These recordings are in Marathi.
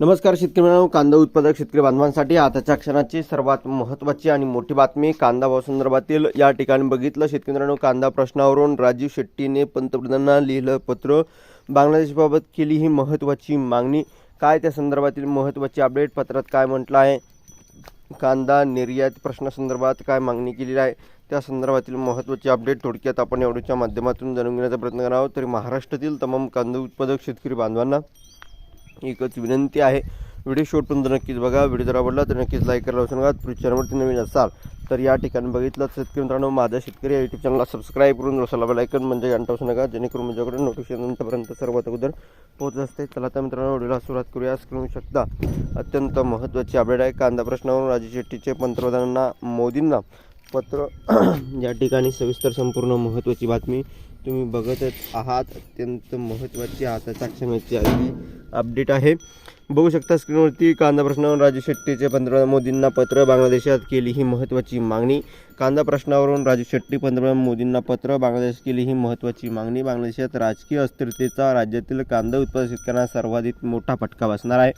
नमस्कार शेतकरी मित्रांनो कांदा उत्पादक शेतकरी बांधवांसाठी आताच्या क्षणाची सर्वात महत्त्वाची आणि मोठी बातमी कांदा भावासंदर्भातील या ठिकाणी बघितलं. शेतकरी मित्रांनो कांदा प्रश्नावरून राजीव शेट्टीने पंतप्रधानांना लिहिलं पत्र. बांगलादेशबाबत केली ही महत्त्वाची मागणी. काय त्या संदर्भातील महत्त्वाची अपडेट पत्रात काय म्हटलं आहे? कांदा निर्यात प्रश्नासंदर्भात काय मागणी केलेली आहे? त्या संदर्भातील महत्त्वाची अपडेट थोडक्यात आपण एवढीच्या माध्यमातून जाणून घेण्याचा प्रयत्न करावा तरी महाराष्ट्रातील तमाम कांदा उत्पादक शेतकरी बांधवांना एकच विनंती आहे. व्हिडिओ शेवटपर्यंत नक्कीच बघा. व्हिडिओ जर आवडला तर नक्कीच लाईक करायला विसरू नका. तुम्ही चॅनलवरती नवीन असाल तर या ठिकाणी बघितलं शेतकरी मित्रांनो माझा शेतकरी या यूट्यूब चॅनलला सबस्क्राईब करून रसाला लाईकन म्हणजे घंटा असू नका. जेणेकरून म्हणजे माझ्याकडे नोटिफिकेशनपर्यंत सर्वात अगोदर पोहोचत असते. चला तर मित्रांनो व्हिडिओला सुरुवात करूया. करू शकता. अत्यंत महत्त्वाची अपडेट आहे. कांदा प्रश्नावरून राजू शेट्टीचे पंतप्रधानांना मोदींना पत्र. या ठिकाणी सविस्तर संपूर्ण महत्त्वाची बातमी तुम्ही बघतच आहात. अत्यंत महत्त्वाची हाताच्या क्षमेची आहे अपडेट आहे. बघू शकता स्क्रीनवरती कांदा प्रश्नावरून राजू शेट्टीचे पंतप्रधान मोदींना पत्र बांगलादेशात केली ही महत्त्वाची मागणी. कांदा प्रश्नावरून राजू शेट्टी पंतप्रधान मोदींना पत्र बांगलादेश केली ही महत्त्वाची मागणी. बांगलादेशात राजकीय अस्थिरतेचा राज्यातील कांदा उत्पादक शेतकऱ्यांना सर्वाधिक मोठा फटका बसणार आहे.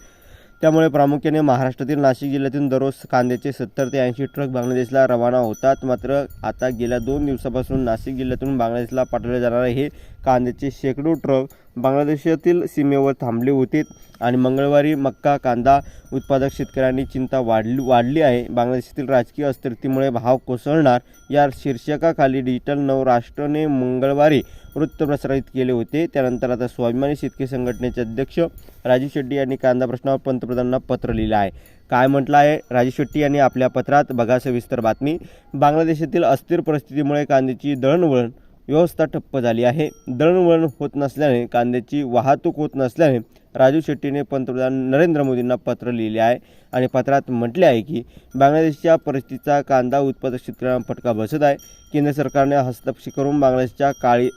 त्यामुळे प्रामुख्याने महाराष्ट्रातील नाशिक जिल्ह्यातून दररोज कांद्याचे सत्तर ते ऐंशी ट्रक बांगलादेशला रवाना होतात. मात्र आता गेल्या दोन दिवसापासून नाशिक जिल्ह्यातून बांगलादेशला पाठवले जाणारे हे कांद्याचे शेकडो ट्रक बांगलादेशातील सीमेवर थांबले होते आणि मंगळवारी मक्का कांदा उत्पादक शेतकऱ्यांनी चिंता वाढली वाढली आहे. बांगलादेशातील राजकीय अस्थिरतेमुळे भाव कोसळणार या शीर्षकाखाली डिजिटल नवराष्ट्रने मंगळवारी वृत्त प्रसारित केले होते. त्यानंतर आता स्वाभिमानी शेतकरी संघटनेचे अध्यक्ष राजू शेट्टी यांनी कांदा प्रश्नावर पंतप्रधानांना पत्र लिहिलं आहे. काय म्हटलं आहे? राजू शेट्टी यांनी आपल्या पत्रात बघा सविस्तर बातमी. बांगलादेशातील अस्थिर परिस्थितीमुळे कांद्याची दळणवळण व्यवस्था ठप्प झाली आहे. दळणवळण होत नसल्याने कांद्याची वाहतूक होत नसल्याने राजू शेट्टीने पंतप्रधान नरेंद्र मोदींना पत्र लिहिले आहे आणि पत्रात म्हटले आहे की बांगलादेशच्या परिस्थितीचा कांदा उत्पादक शेतकऱ्यांना फटका बसत आहे. केंद्र सरकारने हस्तक्षेप करून बांगलादेशच्या काळी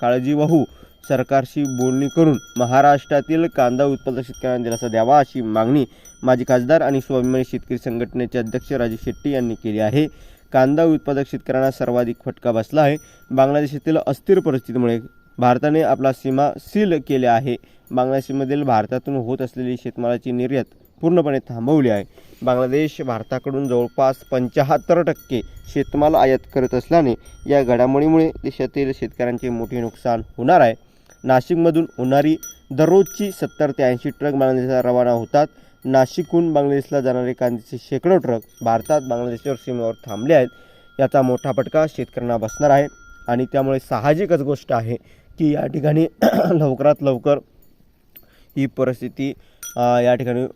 काळजीवाहू सरकारशी बोलणी करून महाराष्ट्रातील कांदा उत्पादक शेतकऱ्यांना दिलासा द्यावा अशी मागणी माजी खासदार आणि स्वाभिमानी शेतकरी संघटनेचे अध्यक्ष राजू शेट्टी यांनी केली आहे. कांदा उत्पादक शेतकऱ्यांना सर्वाधिक फटका बसला आहे. बांगलादेशातील अस्थिर परिस्थितीमुळे भारताने आपला सीमा सील केल्या आहे. बांगलादेशमधील भारतातून होत असलेली शेतमालाची निर्यात पूर्णपणे थांबवली आहे. बांगलादेश भारताकडून जवळपास पंच्याहत्तर टक्के शेतमाल आयात करत असल्याने या घडामोडीमुळे देशातील शेतकऱ्यांचे मोठे नुकसान होणार आहे. नाशिकमधून होणारी दररोजची सत्तर ते ऐंशी ट्रक बांगलादेशात रवाना होतात. नाशिकहून बांगलादेशला जाणारे कांद्याचे शेकडो ट्रक भारतात बांगलादेशवर सीमेवर थांबले आहेत. याचा मोठा फटका शेतकऱ्यांना बसणार आहे. आणि त्यामुळे साहजिकच गोष्ट आहे की या ठिकाणी लवकरात लवकर ही परिस्थिती या ठिकाणी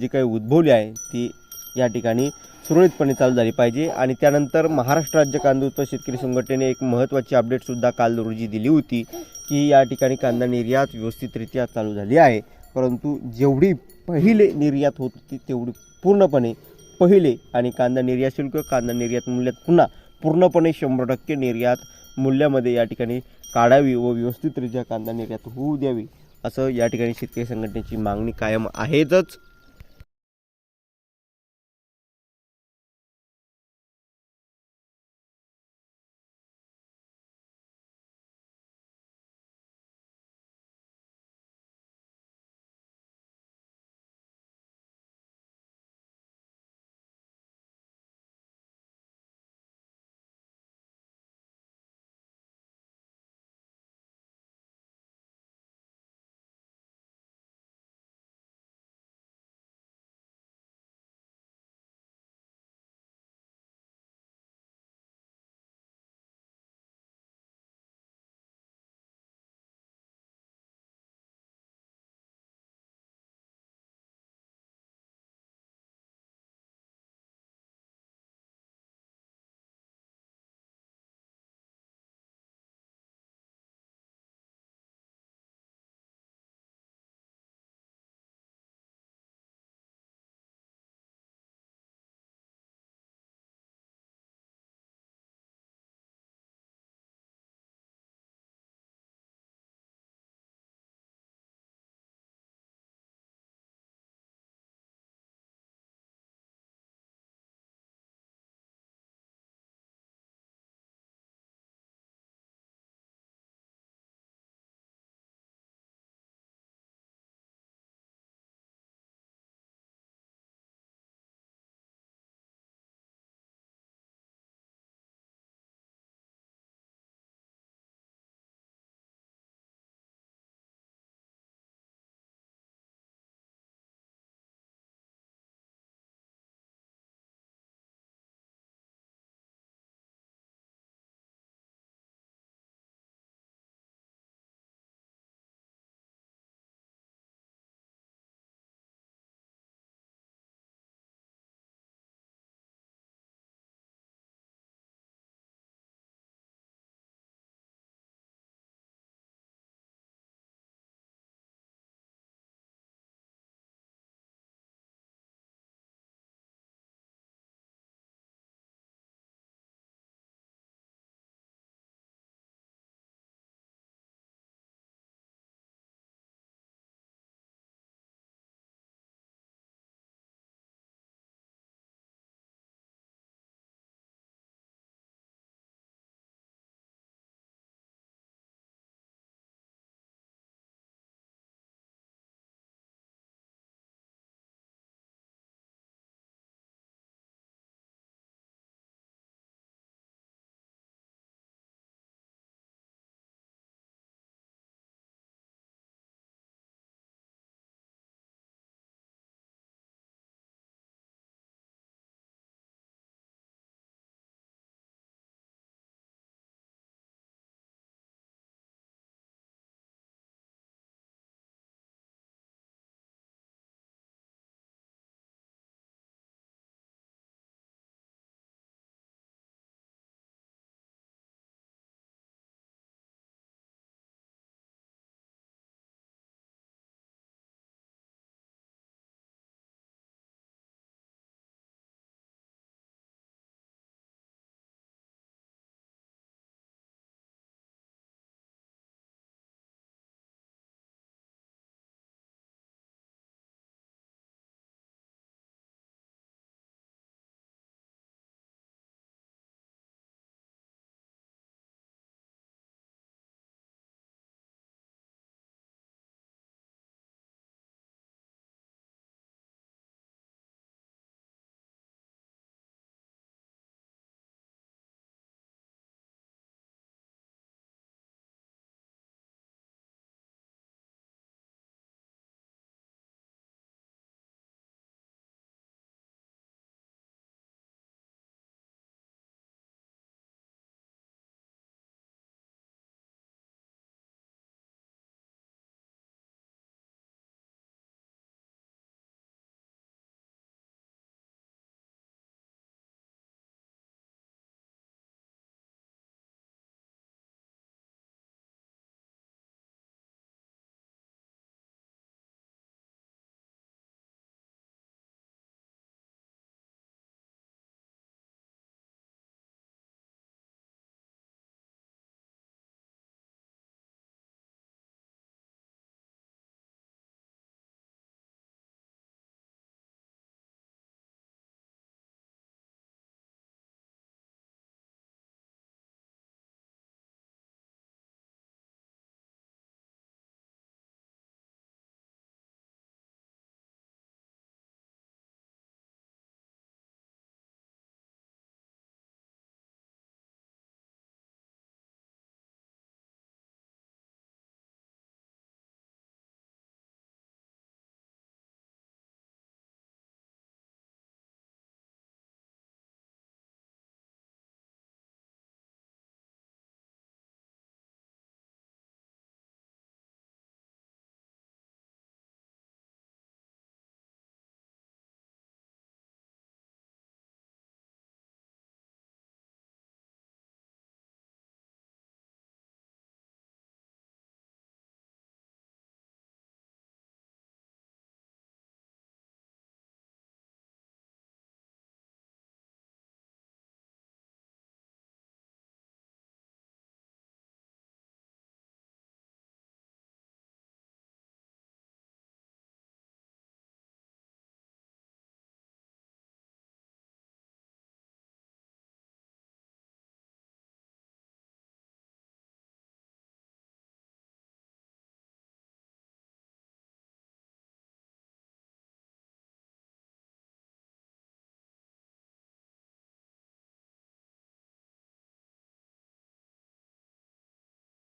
जी काही उद्भवली आहे ती या ठिकाणी सुरळीतपणे चालू झाली पाहिजे. आणि त्यानंतर महाराष्ट्र राज्य कांदा उत्पादक शेतकरी संघटनेने एक महत्त्वाची अपडेटसुद्धा काल रोजी दिली होती की या ठिकाणी कांदा निर्यात व्यवस्थितरित्या चालू झाली आहे. परंतु जेवढी पहिले निर्यात होत होती तेवढी पूर्णपणे पहिले आणि कांदा निर्यात शुल्क कांदा निर्यात मूल्यात पुन्हा पूर्णपणे शंभर टक्के निर्यात मूल्यामध्ये या ठिकाणी काढावी व व्यवस्थितरित्या कांदा निर्यात होऊ द्यावी असं या ठिकाणी शेतकरी संघटनेची मागणी कायम आहेतच.